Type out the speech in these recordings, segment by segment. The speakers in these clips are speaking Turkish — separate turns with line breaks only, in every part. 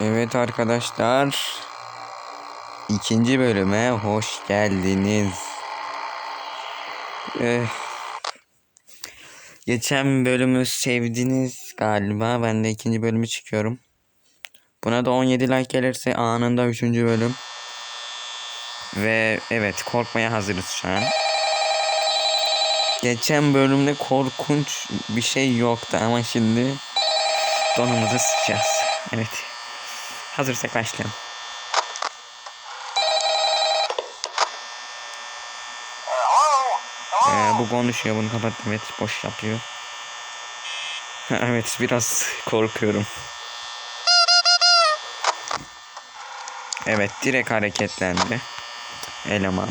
Evet arkadaşlar. ikinci bölüme hoş geldiniz. Eh, geçen bölümü sevdiniz galiba. Ben de ikinci bölümü çıkıyorum. Buna da 17 like gelirse anında üçüncü bölüm. Ve evet korkmaya hazırız şu an. Geçen bölümde korkunç bir şey yoktu ama şimdi donumuzu sıçacağız. Evet. Hazırsak başlayalım. Ee, bu konuşuyor bunu kapat evet boş yapıyor. evet biraz korkuyorum. Evet direkt hareketlendi. Eleman.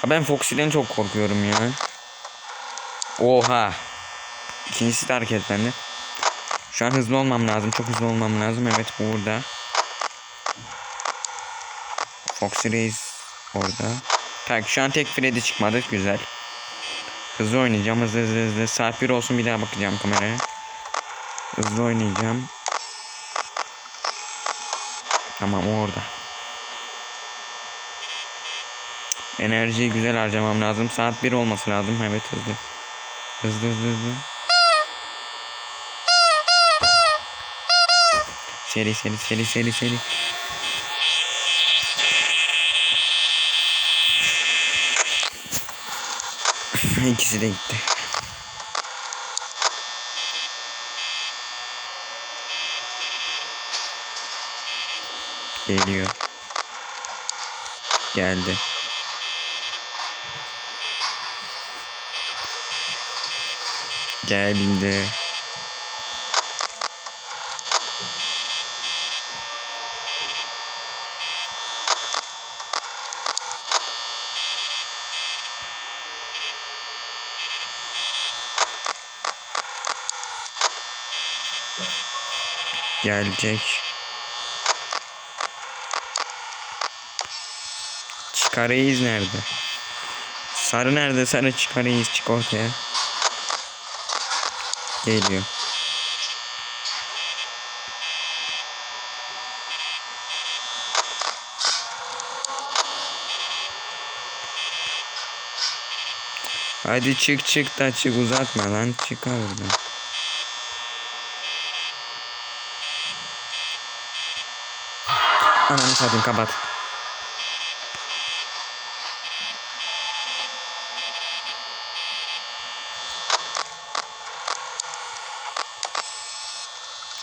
Ha, Ben Foxy'den çok korkuyorum ya. Oha. İkincisi de hareketlendi. Şu an hızlı olmam lazım. Çok hızlı olmam lazım. Evet burada. Foxy Reis orada. Tak şu an tek Freddy çıkmadı. Güzel. Hızlı oynayacağım. Hızlı hızlı hızlı. Saat 1 olsun bir daha bakacağım kameraya. Hızlı oynayacağım. Tamam orada. Enerjiyi güzel harcamam lazım. Saat 1 olması lazım. Evet hızlı. Hızlı hızlı hızlı. Seri seri seri seri seri. İkisi de gitti. Geliyor. Geldi. Geldi. Gelecek. Çıkarayız nerede? Sarı nerede? Sarı çıkarayız çık ortaya. Geliyor. Hadi çık çık da çık uzatma lan çık oradan. Ananı satayım kapat.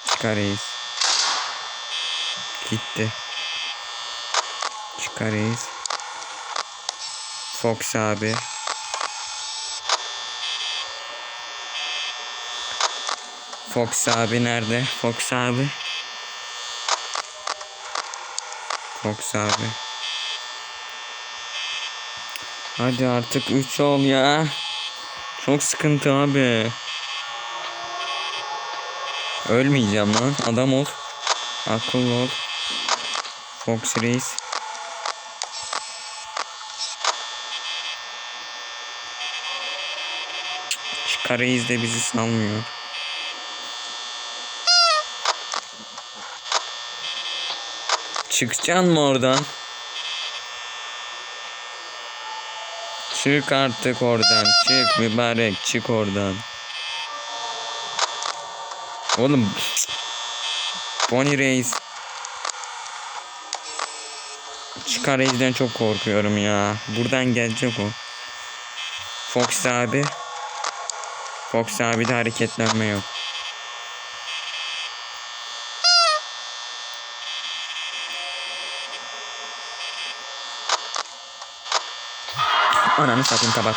Çıkarayız. Gitti. Çıkarayız. Fox abi. Fox abi nerede? Fox abi. Fox abi. Hadi artık 3 ol ya. Çok sıkıntı abi. Ölmeyeceğim lan. Adam ol. Akıllı ol. Fox Reis. Reis de bizi salmıyor. Çıkacaksın mı oradan? Çık artık oradan. Çık mübarek çık oradan. Oğlum. Bonnie Reis. Çıkar Reis'den çok korkuyorum ya. Buradan gelecek o. Fox abi. Fox abi de hareketlenme yok. Ananı satayım kapat.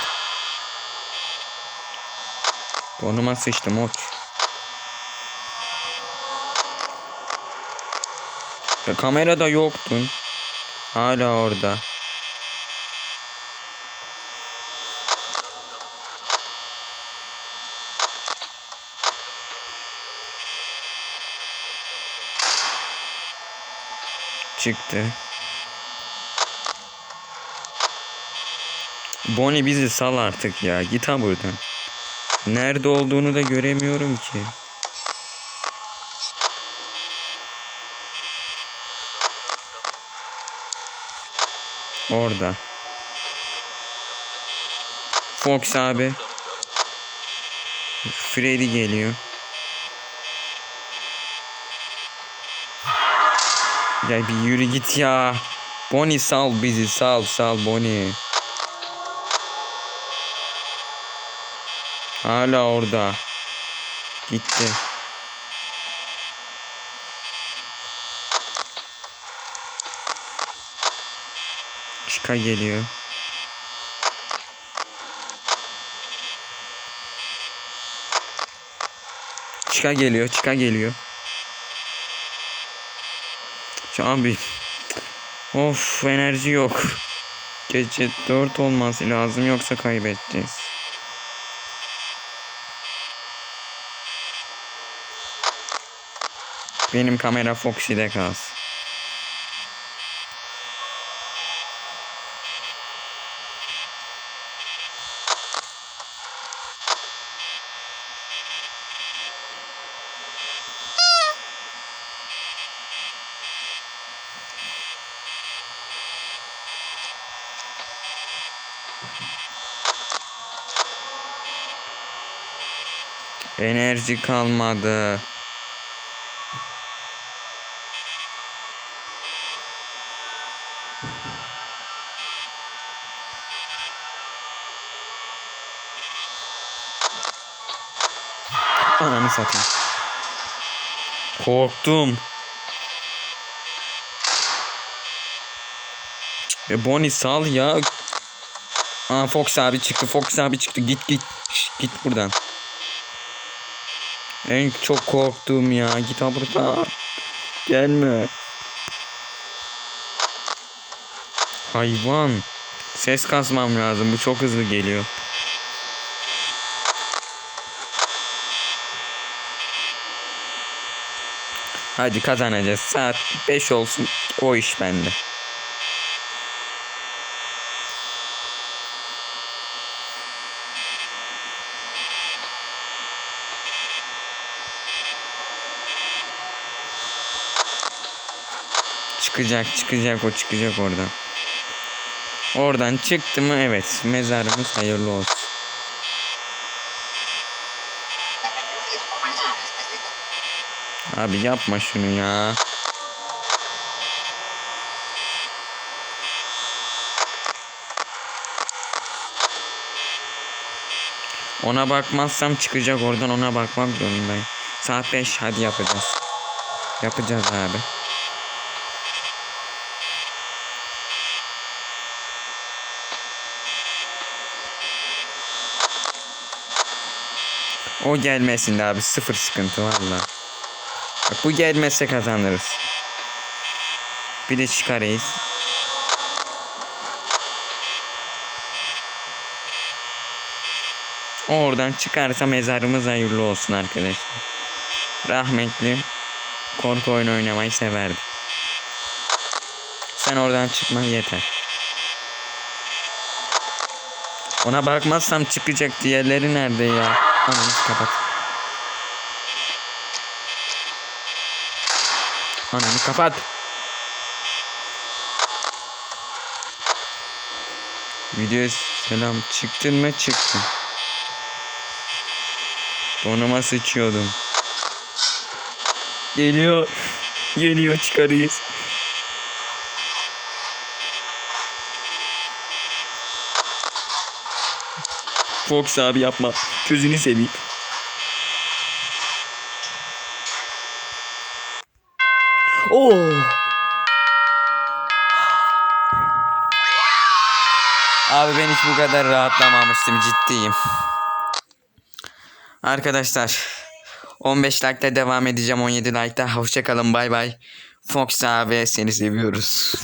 Donuma sıçtım oç. Ya kamerada yoktun. Hala orada. Çıktı. Bonnie bizi sal artık ya. Git ha buradan. Nerede olduğunu da göremiyorum ki. Orada. Fox abi. Freddy geliyor. Ya bir yürü git ya. Bonnie sal bizi sal sal Bonnie. Hala orada. Gitti. Chica geliyor. Chica geliyor, Chica geliyor. Şu abi. Of enerji yok. Gece 4 olması lazım yoksa kaybedeceğiz. Benim kamera Foxy'de kalsın. Enerji kalmadı. Ananı satayım. Korktum. E Bonnie sal ya. Aa Fox abi çıktı. Fox abi çıktı. Git git. Şş, git buradan. En çok korktuğum ya. Git ha. Gelme. Hayvan. Ses kasmam lazım. Bu çok hızlı geliyor. Hadi kazanacağız. Saat 5 olsun. O iş bende. Çıkacak çıkacak o çıkacak oradan. Oradan çıktı mı evet mezarımız hayırlı olsun. Abi yapma şunu ya. Ona bakmazsam çıkacak oradan ona bakmak zorundayım. Saat 5 hadi yapacağız. Yapacağız abi. O gelmesin abi sıfır sıkıntı valla. Bak bu gelmezse kazanırız. Bir de çıkarayız. Oradan çıkarsa mezarımız hayırlı olsun arkadaşlar. Rahmetli korku oyunu oynamayı severdi. Sen oradan çıkman yeter. Ona bakmazsam çıkacak diğerleri nerede ya? Ananı kapat. Ananı kapat. Video selam çıktın mı çıktın. Donuma sıçıyordum. Geliyor. Geliyor çıkarıyız. Fox abi yapma. Gözünü seveyim. Oo. Abi ben hiç bu kadar rahatlamamıştım ciddiyim. Arkadaşlar 15 like'da devam edeceğim 17 like'da. Hoşçakalın bay bay. Fox abi seni seviyoruz.